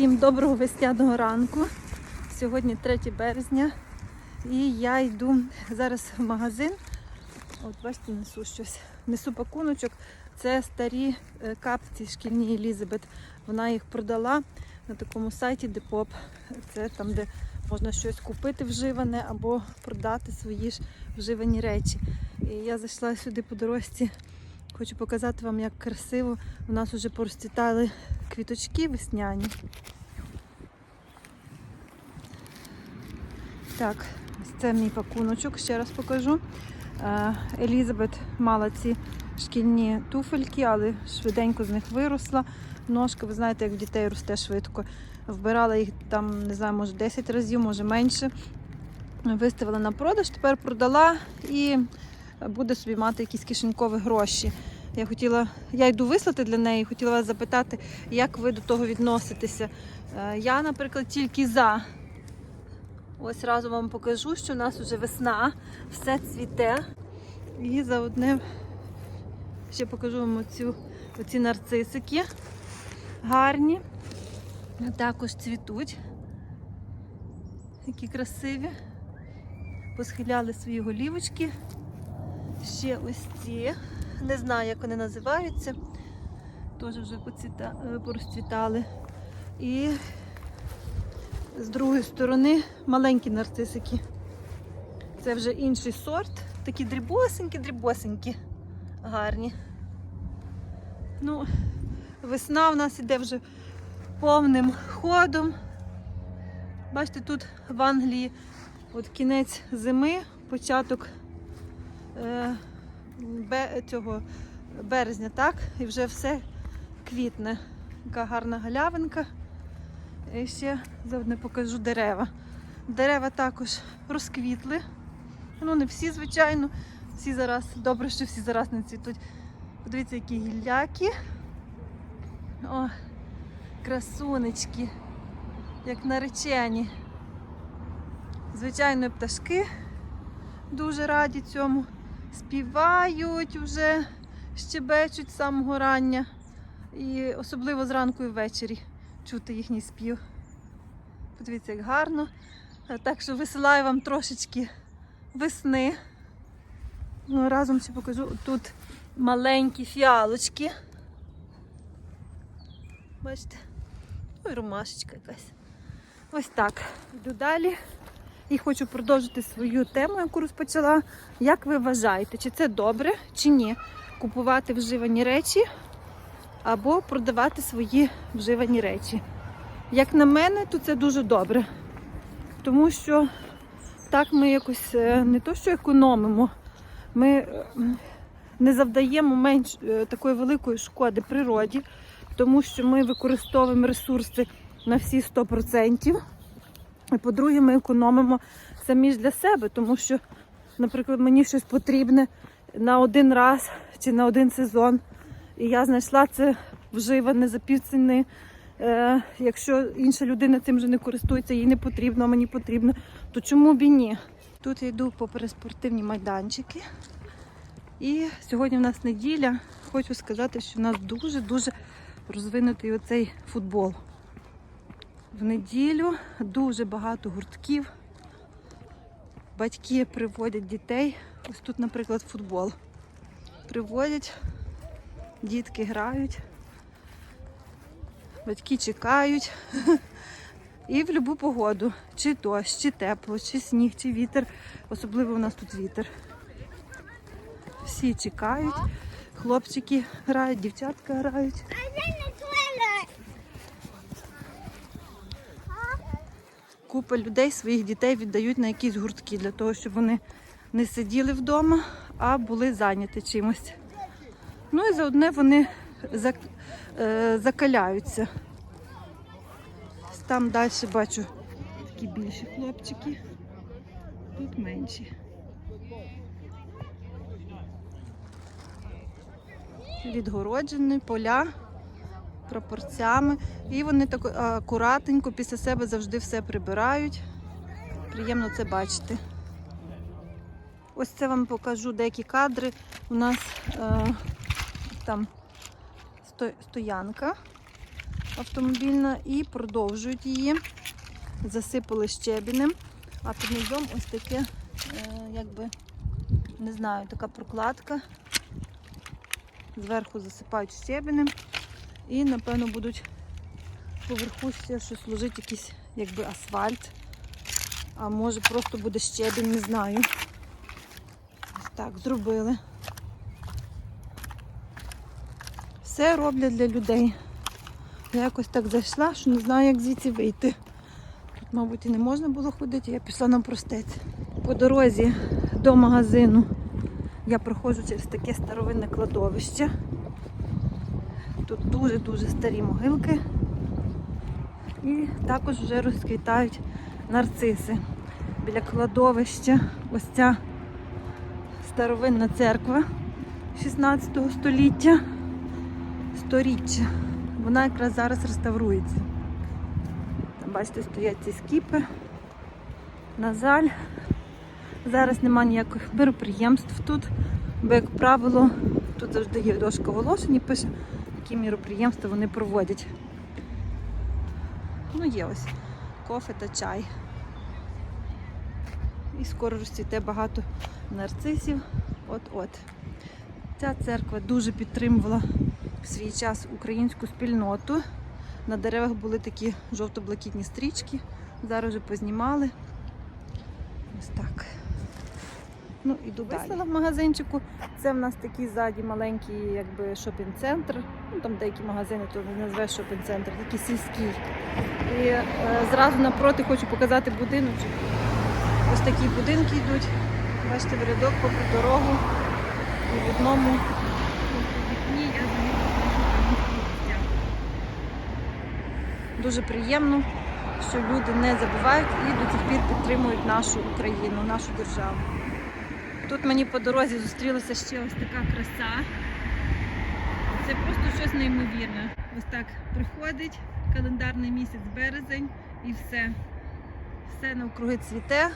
Всім доброго весняного ранку. Сьогодні 3 березня. І я йду зараз в магазин. От бачите, несу щось. Несу пакуночок. Це старі е, капці шкільні Елізабет. Вона їх продала на такому сайті Депоп. Це там, де можна щось купити вживане або продати свої ж вживані речі. І я зайшла сюди по дорожці. Хочу показати вам, як красиво. У нас вже порозцвітали квіточки весняні. Так, це мій пакуночок, ще раз покажу. Е, Елізабет мала ці шкільні туфельки, але швиденько з них виросла. Ножка, ви знаєте, як в дітей росте швидко. Вбирала їх там, не знаю, може 10 разів, може менше. Виставила на продаж, тепер продала і буде собі мати якісь кишенькові гроші. Я хотіла, я йду вислати для неї, хотіла вас запитати, як ви до того відноситеся. Е, Я, наприклад, тільки за. Ось разом вам покажу, що у нас вже весна, все цвіте. І за одне ще покажу вам оцю, оці нарцисики гарні. Також цвітуть. Які красиві. Посхиляли свої голівочки. Ще ось ці. Не знаю, як вони називаються. Теж вже е, порозцвітали. І з другої сторони маленькі нарцисики. Це вже інший сорт. Такі дрібосенькі, дрібосенькі, гарні. Ну, весна в нас іде вже повним ходом. Бачите, тут в Англії от кінець зими, початок е, бе, цього березня, так? І вже все квітне. Яка гарна галявинка. І ще заодно покажу дерева. Дерева також розквітли. Ну, не всі, звичайно. Всі зараз, добре, що всі зараз не цвітуть. Подивіться, які гілляки. О, красунечки, як наречені. Звичайно, пташки дуже раді цьому. Співають вже, щебечуть з самого рання. І особливо зранку і ввечері чути їхній спів. Подивіться, як гарно. Е, Так що висилаю вам трошечки весни. Ну, разом ще покажу тут маленькі фіалочки. Бачите? Ну і ромашечка якась. Ось так. Йду далі. І хочу продовжити свою тему, яку розпочала. Як ви вважаєте, чи це добре, чи ні? Купувати вживані речі або продавати свої вживані речі. Як на мене, то це дуже добре. Тому що так ми якось е, не то, що економимо, ми е, не завдаємо менш е, такої великої шкоди природі, тому що ми використовуємо ресурси на всі 100%. І по-друге, ми економимо самі ж для себе, тому що, наприклад, мені щось потрібне на один раз чи на один сезон. І я знайшла це вживане за півціни. Е, якщо інша людина цим вже не користується, їй не потрібно, а мені потрібно, то чому б і ні? Тут я йду попри спортивні майданчики. І сьогодні в нас неділя. Хочу сказати, що в нас дуже-дуже розвинутий оцей футбол. В неділю дуже багато гуртків. Батьки приводять дітей. Ось тут, наприклад, футбол. Приводять, дітки грають, батьки чекають. І в будь-яку погоду. Чи дощ, чи тепло, чи сніг, чи вітер. Особливо у нас тут вітер. Всі чекають. Хлопчики грають, дівчатка грають. Купа людей своїх дітей віддають на якісь гуртки для того, щоб вони не сиділи вдома, а були зайняті чимось. Ну і заодне вони зак- е, закаляються. Там далі бачу такі більші хлопчики, тут менші. Відгороджені поля пропорцями. І вони так акуратненько після себе завжди все прибирають. Приємно це бачити. Ось це вам покажу деякі кадри. У нас е, там сто- стоянка. автомобільна і продовжують її. Засипали щебінем, а під низом ось таке, е, якби, не знаю, така прокладка. Зверху засипають щебінем і, напевно, будуть поверху ще щось ложить якийсь якби асфальт. А може просто буде щебінь, не знаю. Ось так зробили. Все роблять для людей. Я якось так зайшла, що не знаю, як звідси вийти. Тут, мабуть, і не можна було ходити, я пішла на простець. По дорозі до магазину я проходжу через таке старовинне кладовище. Тут дуже-дуже старі могилки. І також вже розквітають нарциси. Біля кладовища ось ця старовинна церква 16 століття. Сторіччя. Вона якраз зараз реставрується. Там, бачите, стоять ці скіпи. На жаль, зараз немає ніяких міроприємств тут, бо, як правило, тут завжди є дошка оголошень пише, які міроприємства вони проводять. Ну, є ось кофе та чай. І скоро розцвіте багато нарцисів. От-от. Ця церква дуже підтримувала в свій час українську спільноту. На деревах були такі жовто-блакитні стрічки. Зараз вже познімали. Ось так. Ну, іду далі. в магазинчику. Це в нас такий ззаді маленький якби, шопінг-центр. Ну, там деякі магазини, то не назвеш шопінг-центр, такий сільський. І е, зразу напроти хочу показати будиночок. Ось такі будинки йдуть. Бачите, в рядок попри дорогу. І в одному вікні я замітила. Дуже приємно, що люди не забувають і до цих пір підтримують нашу Україну, нашу державу. Тут мені по дорозі зустрілася ще ось така краса. Це просто щось неймовірне. Ось так приходить календарний місяць березень і все. Все навкруги цвіте,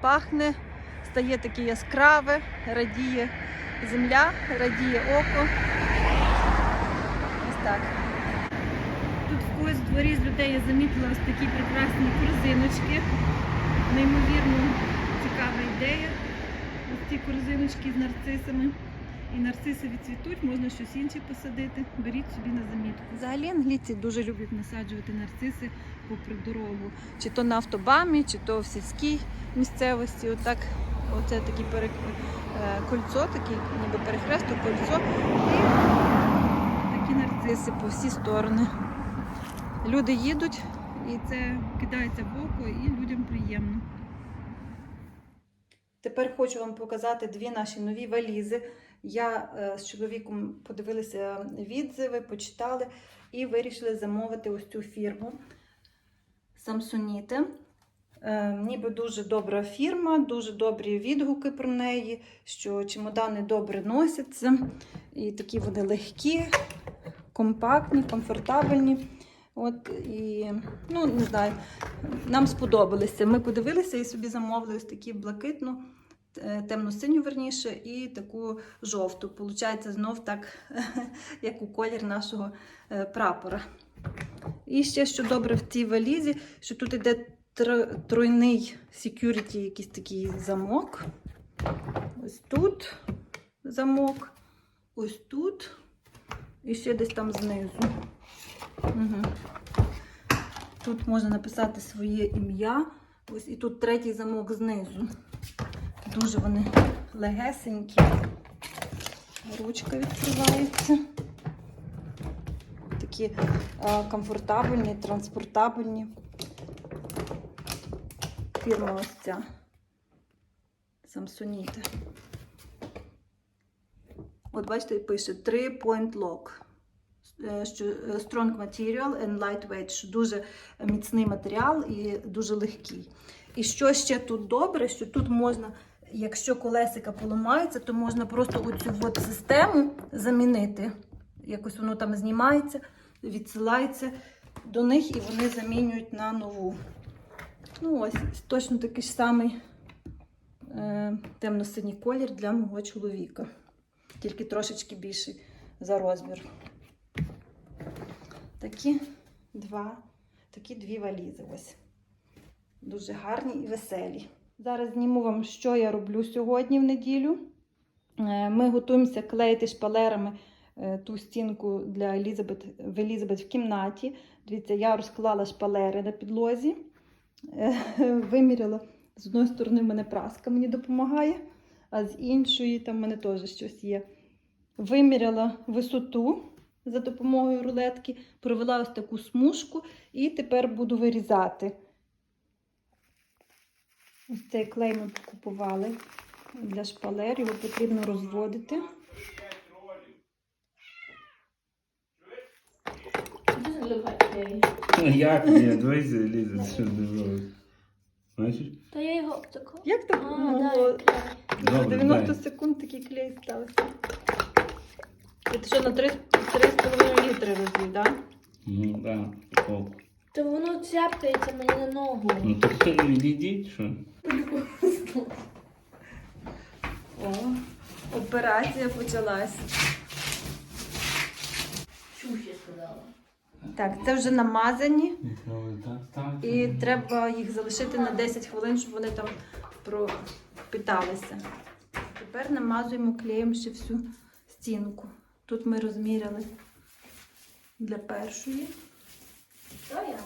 пахне, стає таке яскраве, радіє земля, радіє око. Ось так. Тут в когось в дворі з людей я замітила ось такі прекрасні корзиночки. Неймовірно цікава ідея. Ось ці корзиночки з нарцисами. І нарциси відцвітуть, можна щось інше посадити. Беріть собі на замітку. Взагалі англійці дуже люблять насаджувати нарциси попри дорогу. Чи то на автобамі, чи то в сільській місцевості. Отак, оце такі пере... е, кольцо, такі, ніби перехресток, кольцо. І такі нарциси по всі сторони. Люди їдуть, і це кидається в око, і людям приємно. Тепер хочу вам показати дві наші нові валізи. Я е, з чоловіком подивилися відзиви, почитали і вирішили замовити ось цю фірму Samsonite. Е, ніби дуже добра фірма, дуже добрі відгуки про неї, що чемодани добре носяться, і такі вони легкі, компактні, комфортабельні. От і ну не знаю, нам сподобалися. Ми подивилися і собі замовили ось такі блакитну, е, темно-синю верніше, і таку жовту. Получається знов так, як у колір нашого е, прапора. І ще що добре в цій валізі, що тут тр- тройний security, якийсь такий замок. Ось тут замок, ось тут і ще десь там знизу. Угу. Тут можна написати своє ім'я. Ось і тут третій замок знизу. Дуже вони легесенькі. Ручка відкривається. Такі а, комфортабельні, транспортабельні. Фірма ось ця. Samsonite. От бачите, пише 3 point lock що е, strong material and lightweight, що дуже міцний матеріал і дуже легкий. І що ще тут добре, що тут можна, якщо колесика поламається, то можна просто оцю от систему замінити. Якось воно там знімається, відсилається до них і вони замінюють на нову. Ну ось, точно такий ж самий е, темно-синій колір для мого чоловіка. Тільки трошечки більший за розмір. Такі два, такі дві валізи. Ось. Дуже гарні і веселі. Зараз зніму вам, що я роблю сьогодні в неділю. Е, Ми готуємося клеїти шпалерами е, ту стінку для Елізабет, в Елізабет в кімнаті. Дивіться, я розклала шпалери на підлозі, е, виміряла. З одної сторони, в мене праска мені допомагає, а з іншої там в мене теж щось є. Виміряла висоту за допомогою рулетки, провела ось таку смужку і тепер буду вирізати. Ось цей клей ми купували для шпалер, його потрібно розводити. Clay. Як ні, дивися, Ліза, що не робиш. Бачиш? Та я його обтаку. Як так А, могло? да. За 90 секунд такий клей стався. Це що на 3,5 літри розлив, так? Ну, так, да. Та воно цяпкається мені на ногу. Ну то не відійдіть, що? О, операція почалась. Чуш сказала. Так, це вже намазані. Так. І треба їх залишити на 10 хвилин, щоб вони там пропиталися. Тепер намазуємо клеєм ще всю стінку. Тут ми розміряли для першої. Що я?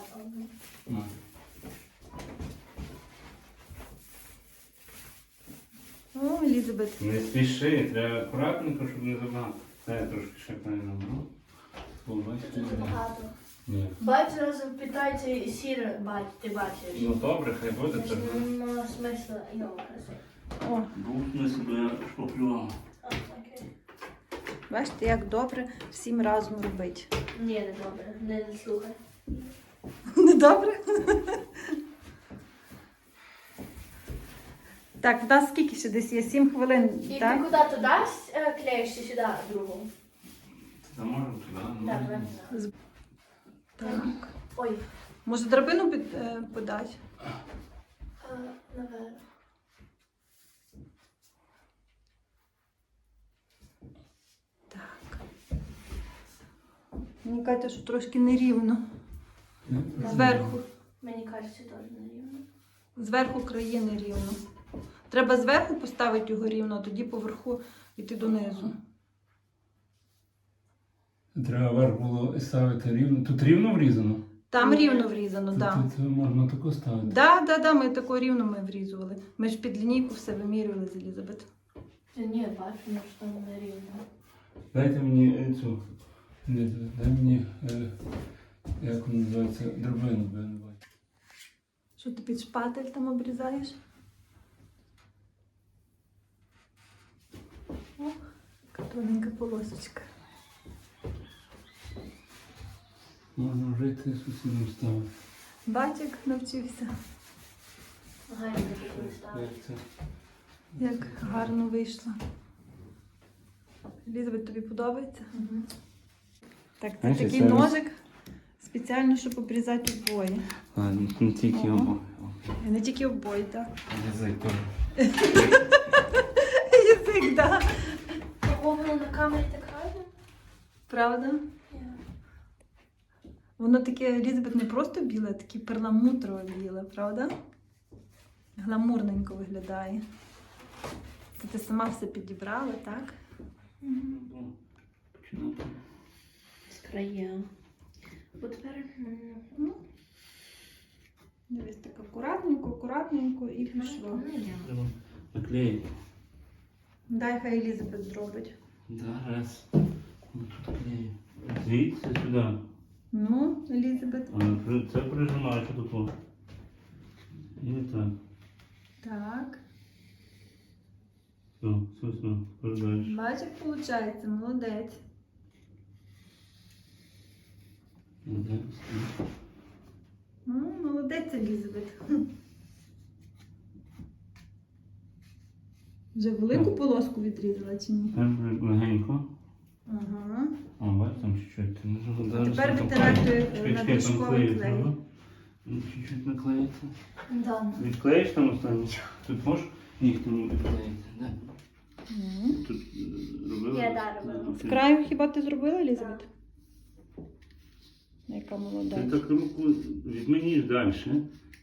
О, Елізабет. Не спіши, треба акуратненько, щоб не забагато. Це я трошки ще? Тут багато. Ні. Бать зразу питається і сір, бать, ти бачиш. Ну добре, хай буде це. Значить, смисла його Був ми себе шпаклював. Бачите, як добре всім разом робити. Ні, не добре, не, слухай. Не добре? Так, в нас скільки ще десь є? 7 хвилин, І ти так? куди туди е, клеїш чи сюди другу? Та можемо туди. ну, Так. Ой, Може драбину під, е, подати? а, наверно. Так. Мені кажеться, що трошки нерівно. Зверху. Мені кажеться, теж не рівно. Зверху краї нерівно. Треба зверху поставити його рівно, а тоді поверху йти донизу. Треба верх було ставити рівно. Тут рівно врізано? Там рівно врізано, Тут, так. Да. тут можна тако ставити. Да, да, да, ми тако рівно ми врізували. Ми ж під лінійку все вимірювали з Елізабет. Ні, бачу, ну, що там не рівно. Дайте мені цю. Не, дай мені, е, як вона називається, драбину, бо я не бачу. Що ти під шпатель там обрізаєш? О, яка тоненька полосочка. Можна жити сусідом ставити. Батік навчився, Гарно. Як це? як гарно вийшло. Елізабет, тобі подобається? Мгм. Так, це Знаєш, такий це- ножик спеціально, щоб обрізати обої. Ладно, не тільки обоє. І не тільки обої, так. Язик теж. Язик, так. Ого, воно на камері так гарно. Правда? Воно таке, Елізабет, не просто біле, а таке перламутрове біле, правда? Гламурненько виглядає. Це ти сама все підібрала, так? Починати. З краєм. Бо тепер... Ну, дивись, так акуратненько, акуратненько і пішло. ну. Треба наклеїти. Дай хай Елізабет зробить. Зараз. Ну, Тут клею. Звідси сюди. Ну, Елізабет. А, Це прижимається тут. І так. Так. Все, все, все. Передаєш. Бач, виходить, молодець. Молодець. Ну, молодець, Елізабет. Вже велику полоску відрізала чи ні? Тепер легенько. Ага. О, бач, там чуть-чуть. Ну, Тепер витирати, е, на дошковий клей. Ну, Чуть-чуть наклеїться. Да. Відклеїш там останнє? Тут можеш нігтем відклеїти? Да. Тут е, робила? Я, да, робила. З краю хіба ти зробила, Елізабет? Яка Ти так руку відмені далі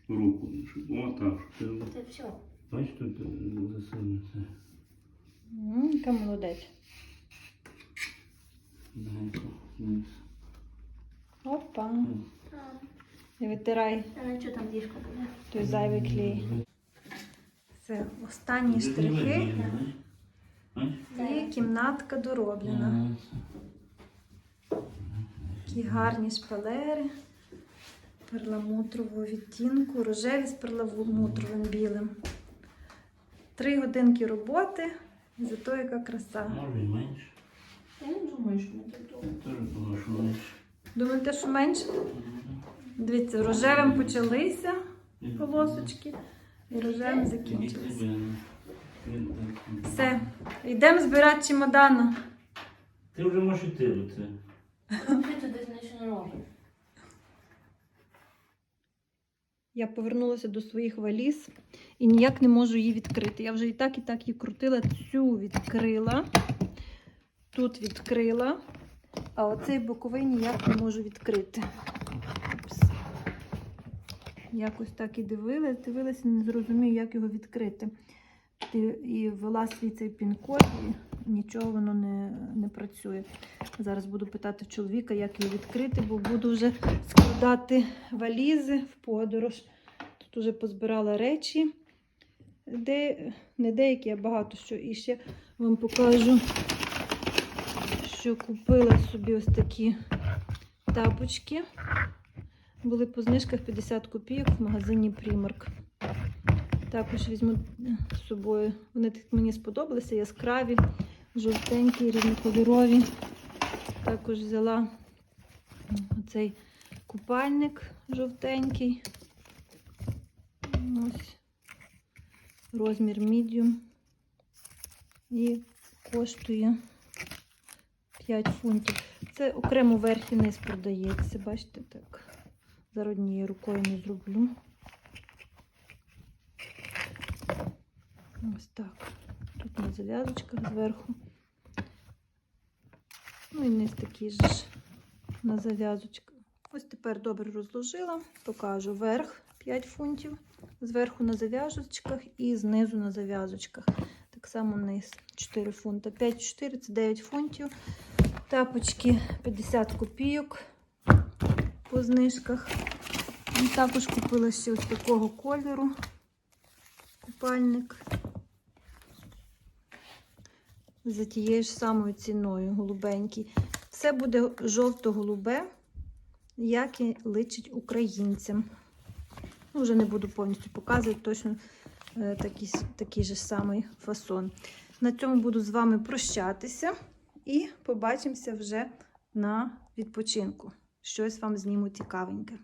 руку. О, так. Це все. Бач, тут е, засунути. М, Яка молодець. Опа. І витирай А що там діжка буде? той зайвий клей. Це останні штрихи. І кімнатка дороблена. Такі гарні шпалери перламутрового відтінку, рожеві з перламутровим білим. Три годинки роботи, і зато яка краса. Може і менше. Я не думаю, що ми так довго. Що менше. Думаєте, що менше? Дивіться, рожевим почалися полосочки і рожевим закінчилися. Все, йдемо збирати чемодана. Ти вже можеш йти Я повернулася до своїх валіз і ніяк не можу її відкрити. Я вже і так, і так її крутила. Цю відкрила, тут відкрила, а оцей боковий ніяк не можу відкрити. Упс. Якось так і дивилась, дивилася, не зрозумію, як його відкрити. І ввела свій цей пін-код, і нічого воно не, не працює. Зараз буду питати чоловіка, як його відкрити, бо буду вже складати валізи в подорож. Тут вже позбирала речі, де, не деякі, а багато що. І ще вам покажу, що купила собі ось такі тапочки. Були по знижках 50 копійок в магазині Primark. Також візьму з собою. Вони мені сподобалися, яскраві, жовтенькі, різнокольорові. Також взяла оцей купальник жовтенький. Ось розмір medium. І коштує 5 фунтів. Це окремо верх і низ продається. Бачите, так. Зараз однією рукою не зроблю. Ось так. Тут на зав'язочках зверху. Ну і низ такий же ж на зав'язочках. Ось тепер добре розложила, покажу верх 5 фунтів, зверху на зав'язочках і знизу на зав'язочках. Так само низ 4 фунта. 5 4 це 9 фунтів. Тапочки 50 копійок по знижках. І також купила ще ось такого кольору купальник. За тією ж самою ціною, голубенький. Все буде жовто-голубе, як і личить українцям. Ну, вже не буду повністю показувати, точно е, такий, такий же самий фасон. На цьому буду з вами прощатися і побачимося вже на відпочинку. Щось вам зніму цікавеньке.